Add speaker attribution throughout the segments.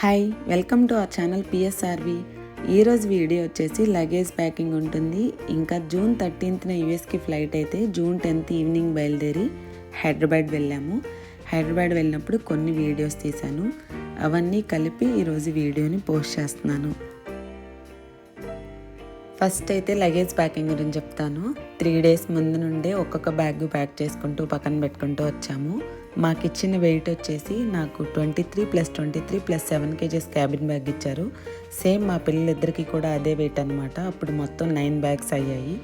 Speaker 1: Hi welcome to our channel PSRV. ఈరోజు video వచ్చేసి luggage packing ఉంటుంది. ఇంకా జూన్ థర్టీన్త్న యూఎస్కి ఫ్లైట్ అయితే జూన్ టెన్త్ ఈవినింగ్ బయలుదేరి హైదరాబాద్ వెళ్ళాము. హైదరాబాద్ వెళ్ళినప్పుడు కొన్ని వీడియోస్ తీశాను. అవన్నీ కలిపి ఈరోజు వీడియోని పోస్ట్ చేస్తున్నాను. ఫస్ట్ అయితే లగేజ్ ప్యాకింగ్ గురించి చెప్తాను. త్రీ డేస్ ముందు నుండే ఒక్కొక్క బ్యాగ్ ప్యాక్ చేసుకుంటూ పక్కన పెట్టుకుంటూ వచ్చాము. మాకు ఇచ్చిన వెయిట్ వచ్చేసి నాకు twenty three plus twenty three plus seven kgs cabin bag ఇచ్చారు. సేమ్ మా పిల్లలిద్దరికి కూడా అదే వెయిట్ అనమాట అప్పుడు మొత్తం నైన్ బ్యాగ్స్ అయ్యాయి.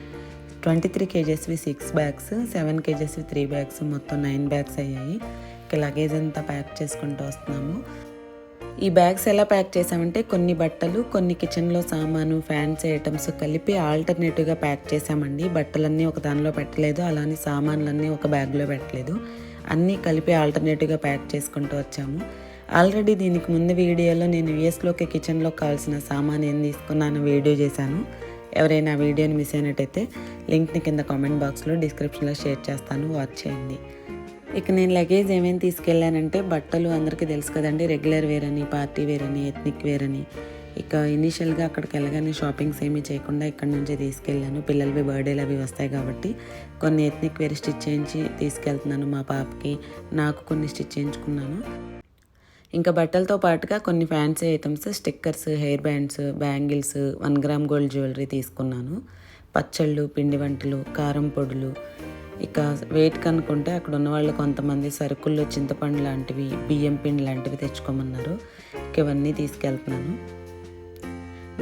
Speaker 1: ట్వంటీ త్రీ కేజెస్వి సిక్స్ బ్యాగ్స్ సెవెన్ కేజెస్వి త్రీ బ్యాగ్స్ మొత్తం నైన్ బ్యాగ్స్ అయ్యాయి. ఇక లగేజ్ అంతా ప్యాక్ చేసుకుంటూ వస్తున్నాము. ఈ బ్యాగ్స్ ఎలా ప్యాక్ చేసామంటే కొన్ని బట్టలు కొన్ని కిచెన్లో సామాను ఫ్యాన్సీ ఐటమ్స్ కలిపి ఆల్టర్నేటివ్గా ప్యాక్ చేసామండి. బట్టలన్నీ ఒక దానిలో పెట్టలేదు అలానే సామాన్లన్నీ ఒక బ్యాగ్లో పెట్టలేదు. అన్నీ కలిపి ఆల్టర్నేటివ్గా ప్యాక్ చేసుకుంటూ వచ్చాము. ఆల్రెడీ దీనికి ముందు వీడియోలో నేను యూఎస్లోకి కిచెన్లో కావాల్సిన సామాన్ ఏం తీసుకున్నాను వీడియో చేశాను. ఎవరైనా వీడియోని మిస్ అయినట్టయితే లింక్ని కింద కామెంట్ బాక్స్లో డిస్క్రిప్షన్లో షేర్ చేస్తాను. వాచ్ చేయండి. ఇక నేను లగేజ్ ఏమేమి తీసుకెళ్ళానంటే బట్టలు అందరికీ తెలుసు కదండి. రెగ్యులర్ వేర్ అని పార్టీ వేర్ అని ఎథ్నిక్ వేర్ అని. ఇక ఇనీషియల్గా అక్కడికి వెళ్ళగానే షాపింగ్స్ ఏమీ చేయకుండా ఇక్కడ నుంచే తీసుకెళ్ళాను. పిల్లలవి బర్త్డేలు అవి వస్తాయి కాబట్టి కొన్ని ఎథ్నిక్ వేర్ స్టిచ్ చేయించి తీసుకెళ్తున్నాను మా పాపకి. నాకు కొన్ని స్టిచ్ చేయించుకున్నాను. ఇంకా బట్టలతో పాటుగా కొన్ని fancy items stickers hair bands bangles one gram gold jewellery తీసుకున్నాను. పచ్చళ్ళు పిండి వంటలు కారం పొడులు. ఇక వెయిట్ కనుక్కుంటే అక్కడ ఉన్న వాళ్ళు కొంతమంది సరుకుల్లో చింతపండు లాంటివి బియ్యం పిండి లాంటివి తెచ్చుకోమన్నారు. ఇక ఇవన్నీ తీసుకెళ్తున్నాను.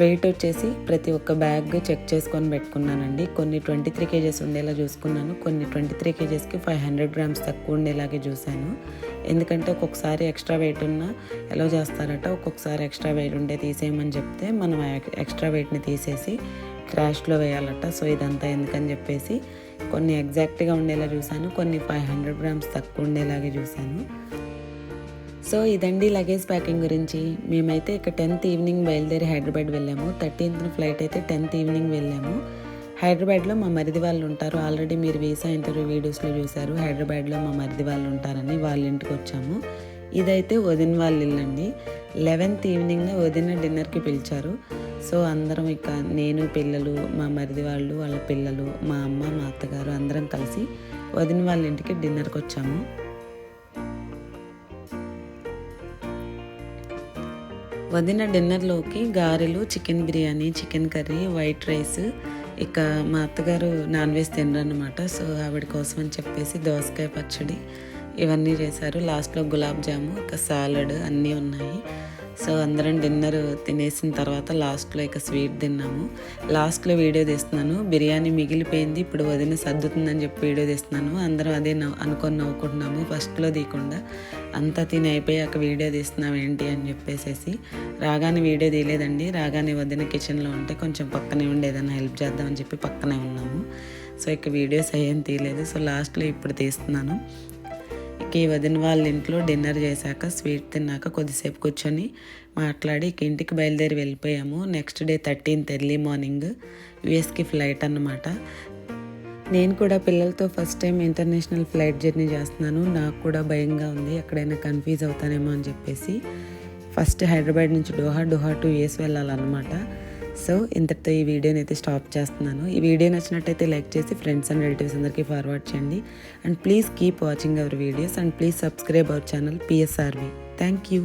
Speaker 1: వెయిట్ వచ్చేసి ప్రతి ఒక్క బ్యాగ్ చెక్ చేసుకొని పెట్టుకున్నానండి. కొన్ని ట్వంటీ త్రీ కేజెస్ ఉండేలా చూసుకున్నాను. కొన్ని ట్వంటీ త్రీ కేజెస్కి ఫైవ్ హండ్రెడ్ గ్రామ్స్ తక్కువ ఉండేలాగే చూశాను. ఎందుకంటే ఒక్కొక్కసారి ఎక్స్ట్రా వెయిట్ ఉన్న ఎలా చేస్తారట. ఒక్కొక్కసారి ఎక్స్ట్రా వెయిట్ ఉండే తీసేయమని చెప్తే మనం ఎక్స్ట్రా వెయిట్ని తీసేసి ట్రాష్లో వేయాలట. సో ఇదంతా ఎందుకని చెప్పేసి కొన్ని ఎగ్జాక్ట్గా ఉండేలా చూశాను. కొన్ని ఫైవ్ హండ్రెడ్ గ్రామ్స్ తక్కువ ఉండేలాగే చూశాను. సో ఇదండి లగేజ్ ప్యాకింగ్ గురించి మేమైతే ఇక టెన్త్ ఈవినింగ్ బయలుదేరి హైదరాబాద్ వెళ్ళాము. థర్టీన్త్ ఫ్లైట్ అయితే టెన్త్ ఈవినింగ్ వెళ్ళాము. హైదరాబాద్లో మా మరిది వాళ్ళు ఉంటారు. ఆల్రెడీ మీరు వీసా ఇంటర్వ్యూ వీడియోస్లో చూశారు. హైదరాబాద్లో మా మరిది వాళ్ళు ఉంటారని వాళ్ళ ఇంటికి వచ్చాము. ఇదైతే వదిన వాళ్ళ ఇల్లు అండి. లెవెన్త్ ఈవినింగ్నే వదిన డిన్నర్కి పిలిచారు. సో అందరం ఇక నేను పిల్లలు మా మరిది వాళ్ళు వాళ్ళ పిల్లలు మా అమ్మ మా అత్తగారు అందరం కలిసి వదిన వాళ్ళ ఇంటికి డిన్నర్కి వచ్చాము. వదిన డిన్నర్లోకి గారెలు chicken biryani chicken curry white rice. ఇక మా అత్తగారు నాన్ వెజ్ తినరనమాట సో ఆవిడ కోసం అని చెప్పేసి దోసకాయ పచ్చడి ఇవన్నీ చేశారు. లాస్ట్లో గులాబ్ జాము ఇక సాలడ్ అన్నీ ఉన్నాయి. సో అందరం డిన్నర్ తినేసిన తర్వాత లాస్ట్లో ఇక స్వీట్ తిన్నాము. లాస్ట్లో వీడియో తీస్తున్నాను. బిర్యానీ మిగిలిపోయింది. ఇప్పుడు వదిన సర్దుతుందని చెప్పి వీడియో తీస్తున్నాను. అందరం అదే నవ్వు అనుకొని నవ్వుకుంటున్నాము. ఫస్ట్లో తీయకుండా అంతా తిని అయిపోయాక వీడియో తీస్తున్నాం ఏంటి అని చెప్పేసేసి రాగానే వీడియో తీయలేదండి. రాగానే వదిన కిచెన్లో ఉంటే కొంచెం పక్కనే ఉండి ఏదైనా హెల్ప్ చేద్దామని చెప్పి పక్కనే ఉన్నాము. సో ఇక వీడియోస్ అయ్యేం తీయలేదు. సో లాస్ట్లో ఇప్పుడు తీస్తున్నాను. ఇక వదిన వాళ్ళ ఇంట్లో డిన్నర్ చేశాక స్వీట్ తిన్నాక కొద్దిసేపు కూర్చొని మాట్లాడి ఇక ఇంటికి బయలుదేరి వెళ్ళిపోయాము. Next day thirteenth early morning యుఎస్కి flight అన్నమాట. నేను కూడా పిల్లలతో first time international flight journey చేస్తున్నాను. నాకు కూడా భయంగా ఉంది. ఎక్కడైనా కన్ఫ్యూజ్ అవుతానేమో అని చెప్పేసి ఫస్ట్ హైదరాబాద్ నుంచి డోహా డోహా టు యుఎస్ వెళ్ళాలన్నమాట. సో ఇంతటితో ఈ వీడియోని అయితే స్టాప్ చేస్తున్నాను. ఈ వీడియో నచ్చినట్టయితే లైక్ చేసి ఫ్రెండ్స్ అండ్ రిలేటివ్స్ అందరికీ ఫార్వర్డ్ చేయండి. And please keep watching our videos and please subscribe our channel P S R V thank you